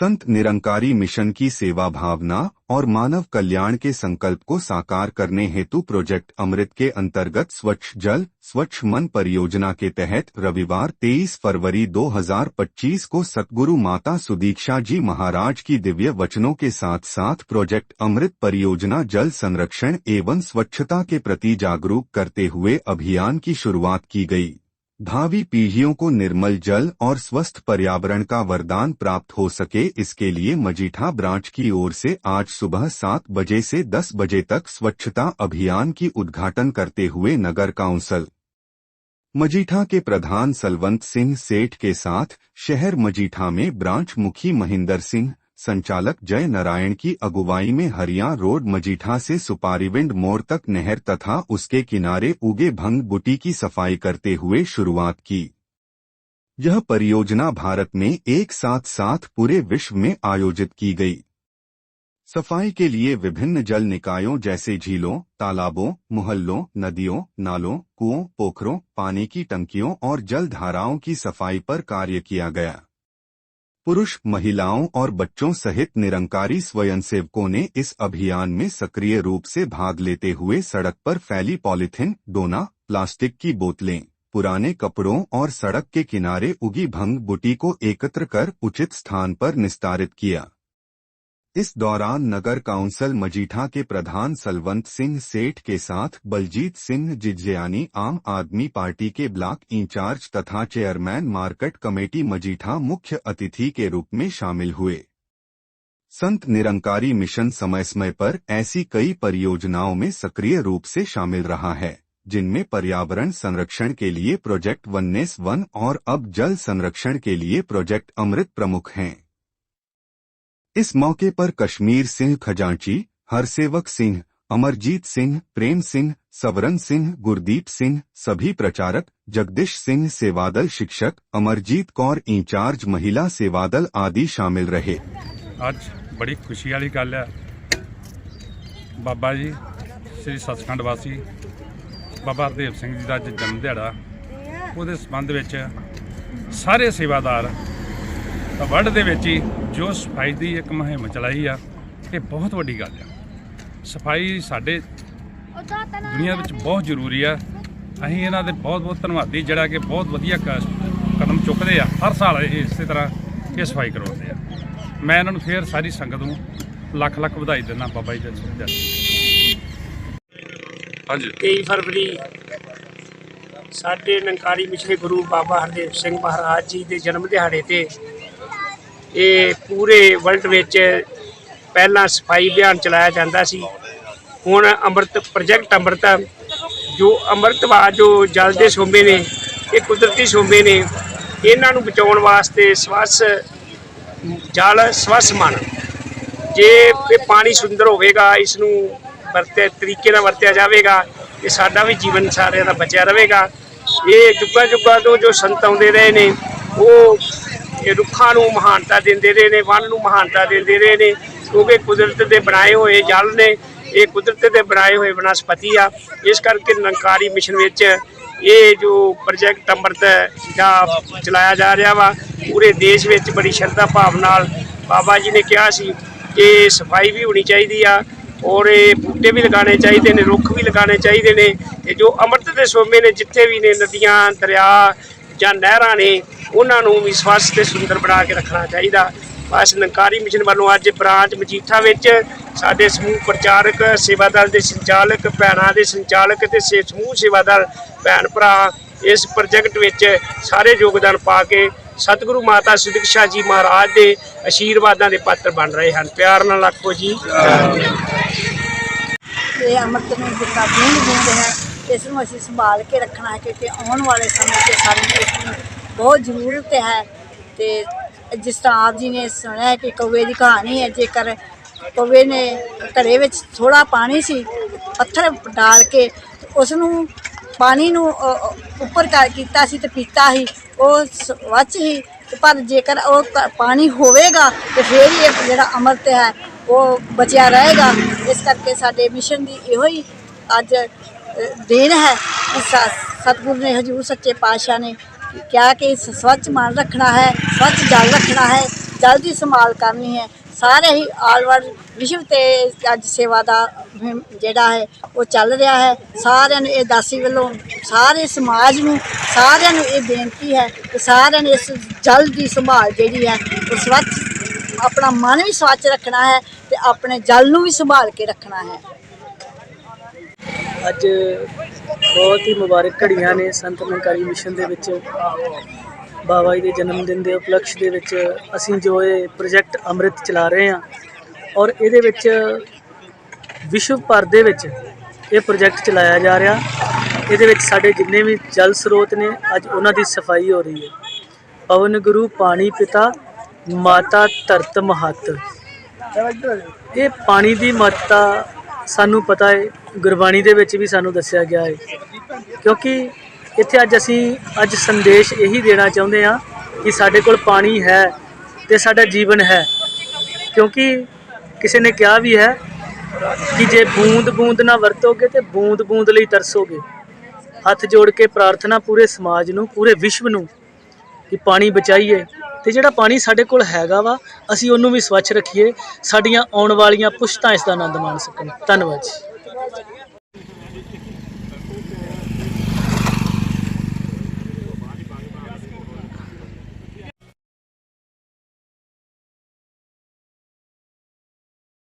Sant Nirankari mission की सेवा भावना और मानव कल्याण के संकल्प को साकार करने हेतु प्रोजेक्ट अमृत के अंतर्गत स्वच्छ जल, स्वच्छ मन परियोजना के तहत रविवार 23 फरवरी 2025 को सतगुरु माता सुदीक्षा जी महाराज की दिव्य वचनों के साथ साथ प्रोजेक्ट अमृत परियोजना जल संरक्षण एवं स्वच्छता के प्रति जागरूक करते हुए अभियान की शुरुआत की गई। भावी पीढ़ियों को निर्मल जल और स्वस्थ पर्यावरण का वरदान प्राप्त हो सके, इसके लिए मजीठा ब्रांच की ओर से आज सुबह सात बजे से दस बजे तक स्वच्छता अभियान की उद्घाटन करते हुए नगर काउंसिल। मजीठा के प्रधान सलवंत सिंह सेठ के साथ शहर मजीठा में ब्रांच मुखी महिंदर सिंह संचालक जय नारायण की अगुवाई में हरिया रोड मजीठा से सुपारीविंड मोड़ तक नहर तथा उसके किनारे उगे भंग बुटी की सफ़ाई करते हुए शुरुआत की। यह परियोजना भारत में एक साथ साथ पूरे विश्व में आयोजित की गई। सफ़ाई के लिए विभिन्न जल निकायों जैसे झीलों, तालाबों, मुहल्लों, नदियों, नालों, कुओं, पोखरों, पानी की टंकियों और जल धाराओं की सफ़ाई पर कार्य किया गया। पुरुष, महिलाओं और बच्चों सहित निरंकारी स्वयंसेवकों ने इस अभियान में सक्रिय रूप से भाग लेते हुए सड़क पर फैली पॉलिथिन, डोना, प्लास्टिक की बोतलें, पुराने कपड़ों और सड़क के किनारे उगी भंग बुटी को एकत्र कर उचित स्थान पर निस्तारित किया। इस दौरान नगर काउंसिल मजीठा के प्रधान सलवंत सिंह सेठ के साथ बलजीत सिंह जिज्यानी आम आदमी पार्टी के ब्लॉक इंचार्ज तथा चेयरमैन मार्केट कमेटी मजीठा मुख्य अतिथि के रूप में शामिल हुए। संत निरंकारी मिशन समय समय पर ऐसी कई परियोजनाओं में सक्रिय रूप से शामिल रहा है, जिनमें पर्यावरण संरक्षण के लिए प्रोजेक्ट वननेस वन और अब जल संरक्षण के लिए प्रोजेक्ट अमृत प्रमुख हैं। इस मौके पर कश्मीर सिंह खजांची हरसेवक सिंह अमरजीत सिंह प्रेम सिंह सवरन सिंह गुरदीप सिंह सभी प्रचारक जगदीश सिंह सेवादल शिक्षक अमरजीत कौर इंचार्ज महिला सेवादल आदि शामिल रहे ਅੱਜ ਬੜੀ ਖੁਸ਼ੀ ਵਾਲੀ ਗੱਲ ਹੈ ਬਾਬਾ ਜੀ ਸ੍ਰੀ ਸਤਸਖੰਡ ਵਾਸੀ ਬਾਬਾ ਹਰਦੇਵ ਸਿੰਘ ਜੀ ਦਾ ਅੱਜ ਜਨਮ ਦਿਹਾੜਾ ਉਹਦੇ ਸੰਬੰਧ ਵਿੱਚ ਸਾਰੇ ਸੇਵਾਦਾਰ ਵਰਲਡ ਦੇ ਵਿੱਚ ਹੀ ਜੋ ਸਫ਼ਾਈ ਦੀ ਇੱਕ ਮੁਹਿੰਮ ਚਲਾਈ ਆ ਇਹ ਬਹੁਤ ਵੱਡੀ ਗੱਲ ਆ। ਸਫ਼ਾਈ ਸਾਡੇ ਦੁਨੀਆ ਵਿੱਚ ਬਹੁਤ ਜ਼ਰੂਰੀ ਆ। ਅਸੀਂ ਇਹਨਾਂ ਦੇ ਬਹੁਤ ਬਹੁਤ ਧੰਨਵਾਦੀ ਜਿਹੜਾ ਕਿ ਬਹੁਤ ਵਧੀਆ ਕ- ਕਦਮ ਚੁੱਕਦੇ ਆ। ਹਰ ਸਾਲ ਇਸੇ ਤਰ੍ਹਾਂ ਇਹ ਸਫ਼ਾਈ ਕਰਵਾਉਂਦੇ ਆ। ਮੈਂ ਇਹਨਾਂ ਨੂੰ ਫੇਰ ਸਾਰੀ ਸੰਗਤ ਨੂੰ ਲੱਖ ਲੱਖ ਵਧਾਈ ਦਿੰਦਾ ਬਾਬਾ ਜੀ ਦਾ ਹਾਂਜੀ। 23 ਫਰਵਰੀ ਸਾਡੇ ਨੰਕਾਰੀ ਮਿਸ਼ਰੇ ਗੁਰੂ ਬਾਬਾ ਹਰਦੇਵ ਸਿੰਘ ਮਹਾਰਾਜ ਜੀ ਦੇ ਜਨਮ ਦਿਹਾੜੇ ਤੇ ਇਹ ਪੂਰੇ ਵਰਲਡ ਵਿੱਚ ਪਹਿਲਾਂ ਸਫ਼ਾਈ ਅਭਿਆਨ ਚਲਾਇਆ ਜਾਂਦਾ ਸੀ। ਹੁਣ ਅੰਮ੍ਰਿਤ, ਪ੍ਰੋਜੈਕਟ ਅੰਮ੍ਰਿਤਾ ਜੋ ਅੰਮ੍ਰਿਤਵਾ ਜੋ ਜਲ ਦੇ ਸੋਮੇ ਨੇ, ਇਹ ਕੁਦਰਤੀ ਸੋਮੇ ਨੇ, ਇਹਨਾਂ ਨੂੰ ਬਚਾਉਣ ਵਾਸਤੇ ਸਵੱਛ ਜਲ ਸਵੱਛ ਮਨ। ਜੇ ਇਹ ਪਾਣੀ ਸੁੰਦਰ ਹੋਵੇਗਾ, ਇਸ ਨੂੰ ਵਰਤੇ, ਤਰੀਕੇ ਨਾਲ ਵਰਤਿਆ ਜਾਵੇਗਾ ਤੇ ਸਾਡਾ ਵੀ ਜੀਵਨ ਸਾਰਿਆਂ ਦਾ ਬਚਿਆ ਰਹੇਗਾ। ਇਹ ਜੁਗਾਂ ਜੁਗਾਂ ਤੋਂ ਜੋ ਸੰਤ ਆਉਂਦੇ ਰਹੇ ਨੇ, ਉਹ ਇਹ ਰੁੱਖਾਂ ਨੂੰ ਮਹਾਨਤਾ ਦਿੰਦੇ ਰਹੇ ਨੇ ਵਨ ਨੂੰ ਮਹਾਨਤਾ ਦਿੰਦੇ ਰਹੇ ਨੇ, ਕਿਉਂਕਿ ਕੁਦਰਤ ਦੇ ਬਣਾਏ ਹੋਏ ਜਲ ਨੇ, ਇਹ ਕੁਦਰਤ ਦੇ ਬਣਾਏ ਹੋਏ ਬਨਸਪਤੀ ਆ। ਇਸ ਕਰਕੇ ਨੰਕਾਰੀ ਮਿਸ਼ਨ ਵਿੱਚ ਇਹ ਜੋ ਪ੍ਰੋਜੈਕਟ ਅੰਮ੍ਰਿਤ ਦਾ ਚਲਾਇਆ ਜਾ ਰਿਹਾ ਵਾ, ਪੂਰੇ ਦੇਸ਼ ਵਿੱਚ ਬੜੀ ਸ਼ਰਧਾ ਭਾਵ ਨਾਲ ਬਾਬਾ ਜੀ ਨੇ ਕਿਹਾ ਸੀ ਕਿ ਸਫ਼ਾਈ ਵੀ ਹੋਣੀ ਚਾਹੀਦੀ ਆ ਔਰ ਇਹ ਬੂਟੇ ਵੀ ਲਗਾਉਣੇ ਚਾਹੀਦੇ ਨੇ, ਰੁੱਖ ਵੀ ਲਗਾਉਣੇ ਚਾਹੀਦੇ ਨੇ ਤੇ ਜੋ ਅੰਮ੍ਰਿਤ ਦੇ ਸੋਮੇ ਨੇ, ਜਿੱਥੇ ਵੀ ਨੇ ਨਦੀਆਂ, ਦਰਿਆ ਜਾਂ ਨਹਿਰਾਂ ਨੇ ਉਹਨਾਂ ਨੂੰ ਵੀ ਸਵੱਛ ਤੇ ਸੁੰਦਰ ਬਣਾ ਕੇ ਰੱਖਣਾ ਚਾਹੀਦਾ। ਬਸ ਨੰਕਾਰੀ ਮਿਸ਼ਨ ਵੱਲੋਂ ਅੱਜ ਬ੍ਰਾਂਚ ਮਜੀਠਾ ਵਿੱਚ ਸਾਡੇ ਸਮੂਹ ਪ੍ਰਚਾਰਕ, ਸੇਵਾਦਲ ਦੇ ਸੰਚਾਲਕ, ਭੈਣਾਂ ਦੇ ਸੰਚਾਲਕ ਤੇ ਸੇ ਸਮੂਹ ਸੇਵਾਦਲ ਭੈਣ ਭਰਾ ਇਸ ਪ੍ਰੋਜੈਕਟ ਵਿੱਚ ਸਾਰੇ ਯੋਗਦਾਨ ਪਾ ਕੇ ਸਤਿਗੁਰੂ ਮਾਤਾ ਸੁਦਿਕਸ਼ਾ ਜੀ ਮਹਾਰਾਜ ਦੇ ਆਸ਼ੀਰਵਾਦਾਂ ਦੇ ਪਾਤਰ ਬਣ ਰਹੇ ਹਨ। ਪਿਆਰ ਨਾਲ ਆਖੋ ਜੀ। ਇਹ ਅੰਮ੍ਰਿਤ ਨੂੰ ਜਿੱਦਾਂ ਬੂੰਦ ਬੂੰਦ ਹੈ ਇਸ ਨੂੰ ਅਸੀਂ ਸੰਭਾਲ ਕੇ ਰੱਖਣਾ ਹੈ ਕਿਉਂਕਿ ਆਉਣ ਵਾਲੇ ਸਮੇਂ 'ਚ ਸਾਨੂੰ ਇਸ ਦੀ ਬਹੁਤ ਜ਼ਰੂਰਤ ਹੈ ਤੇ ਜਿਸ ਤਰ੍ਹਾਂ ਆਪ ਜੀ ਨੇ ਸੁਣਿਆ ਕਿ ਕੌਵੇ ਦੀ ਕਹਾਣੀ ਹੈ, ਜੇਕਰ ਕੌਵੇ ਨੇ ਘੜੇ ਵਿੱਚ ਥੋੜਾ ਪਾਣੀ ਸੀ, ਪੱਥਰ ਡਾਲ ਕੇ ਉਸ ਨੂੰ ਪਾਣੀ ਨੂੰ ਉੱਪਰ ਕਰ ਕੀਤਾ ਸੀ ਤੇ ਪੀਤਾ ਸੀ, ਉਹ ਸਵੱਛ ਹੀ, ਪਰ ਜੇਕਰ ਉਹ ਪਾਣੀ ਹੋਵੇਗਾ ਤੇ ਫਿਰ ਹੀ ਇਹ ਜਿਹੜਾ ਅੰਮ੍ਰਿਤ ਹੈ, ਉਹ ਬਚਿਆ ਰਹੇਗਾ। ਇਸ ਕਰਕੇ ਸਾਡੇ ਮਿਸ਼ਨ ਦੀ ਇਹੋ ਹੀ ਅੱਜ ਦੇਣ ਹੈ। ਕਿ ਸਤਿਗੁਰੂ ਨੇ ਹਜੂਰ ਸੱਚੇ ਪਾਤਸ਼ਾਹ ਨੇ ਕਿਹਾ ਕਿ ਸਵੱਛ ਮਨ ਰੱਖਣਾ ਹੈ, ਸਵੱਛ ਜਲ ਰੱਖਣਾ ਹੈ, ਜਲ ਦੀ ਸੰਭਾਲ ਕਰਨੀ ਹੈ। ਸਾਰੇ ਹੀ ਆਲਵਰ ਵਿਸ਼ਵ ਤੇ ਅੱਜ ਸੇਵਾ ਦਾ ਮੁਹਿੰਮ ਜਿਹੜਾ ਹੈ, ਉਹ ਚੱਲ ਰਿਹਾ ਹੈ। ਸਾਰਿਆਂ ਨੂੰ ਇਹ ਦਾਸੀ ਵੱਲੋਂ, ਸਾਰੇ ਸਮਾਜ ਨੂੰ, ਸਾਰਿਆਂ ਨੂੰ ਇਹ ਬੇਨਤੀ ਹੈ ਕਿ ਸਾਰਿਆਂ ਨੇ ਇਸ ਜਲ ਦੀ ਸੰਭਾਲ ਜਿਹੜੀ ਹੈ, ਉਹ ਸਵੱਛ, ਆਪਣਾ ਮਨ ਵੀ ਸਵੱਛ ਰੱਖਣਾ ਹੈ ਤੇ ਆਪਣੇ ਜਲ ਨੂੰ ਵੀ ਸੰਭਾਲ ਕੇ ਰੱਖਣਾ ਹੈ। ਅੱਜ ਬਹੁਤ ਹੀ ਮੁਬਾਰਕ ਘੜੀਆਂ ਨੇ ਸੰਤ ਨਿਰੰਕਾਰੀ ਮਿਸ਼ਨ ਦੇ ਵਿੱਚ। ਬਾਬਾ ਜੀ ਦੇ ਜਨਮ ਦਿਨ ਦੇ ਉਪਲਕਸ਼ ਦੇ ਵਿੱਚ ਅਸੀਂ ਜੋ ਇਹ ਪ੍ਰੋਜੈਕਟ ਅੰਮ੍ਰਿਤ ਚਲਾ ਰਹੇ ਹਾਂ ਔਰ ਇਹਦੇ ਵਿੱਚ ਵਿਸ਼ਵ ਭਰ ਦੇ ਵਿੱਚ ਇਹ ਪ੍ਰੋਜੈਕਟ ਚਲਾਇਆ ਜਾ ਰਿਹਾ। ਇਹਦੇ ਵਿੱਚ ਸਾਡੇ ਜਿੰਨੇ ਵੀ ਜਲ ਸਰੋਤ ਨੇ, ਅੱਜ ਉਹਨਾਂ ਦੀ ਸਫ਼ਾਈ ਹੋ ਰਹੀ ਹੈ। ਪਵਨ ਗੁਰੂ ਪਾਣੀ ਪਿਤਾ, ਮਾਤਾ ਧਰਤ ਮਹੱਤ। ਇਹ ਪਾਣੀ ਦੀ ਮਹੱਤਤਾ ਸਾਨੂੰ ਪਤਾ ਹੈ, ਗੁਰਬਾਣੀ ਦੇ ਵਿੱਚ ਵੀ ਸਾਨੂੰ ਦੱਸਿਆ ਗਿਆ ਹੈ। ਕਿਉਂਕਿ ਇੱਥੇ ਅੱਜ ਅਸੀਂ, ਅੱਜ ਸੰਦੇਸ਼ ਇਹੀ ਦੇਣਾ ਚਾਹੁੰਦੇ ਹਾਂ ਕਿ ਸਾਡੇ ਕੋਲ ਪਾਣੀ ਹੈ ਤੇ ਸਾਡਾ ਜੀਵਨ ਹੈ। ਕਿਉਂਕਿ ਕਿਸੇ ਨੇ ਕਿਹਾ ਵੀ ਹੈ ਕਿ ਜੇ ਬੂੰਦ ਬੂੰਦ ਨਾ ਵਰਤੋਗੇ ਤੇ ਬੂੰਦ ਬੂੰਦ ਲਈ ਤਰਸੋਗੇ। ਹੱਥ ਜੋੜ ਕੇ ਪ੍ਰਾਰਥਨਾ ਪੂਰੇ ਸਮਾਜ ਨੂੰ, ਪੂਰੇ ਵਿਸ਼ਵ ਨੂੰ ਕਿ ਪਾਣੀ ਬਚਾਈਏ। ਤੇ ਜਿਹੜਾ ਪਾਣੀ ਸਾਡੇ ਕੋਲ ਹੈਗਾ ਵਾ, ਅਸੀਂ ਉਹਨੂੰ ਵੀ ਸਵੱਛ ਰੱਖੀਏ। ਸਾਡੀਆਂ ਆਉਣ ਵਾਲੀਆਂ ਪੁਸ਼ਤਾਂ ਇਸ ਦਾ ਆਨੰਦ ਮਾਣ ਸਕਣ। ਧੰਨਵਾਦ ਜੀ।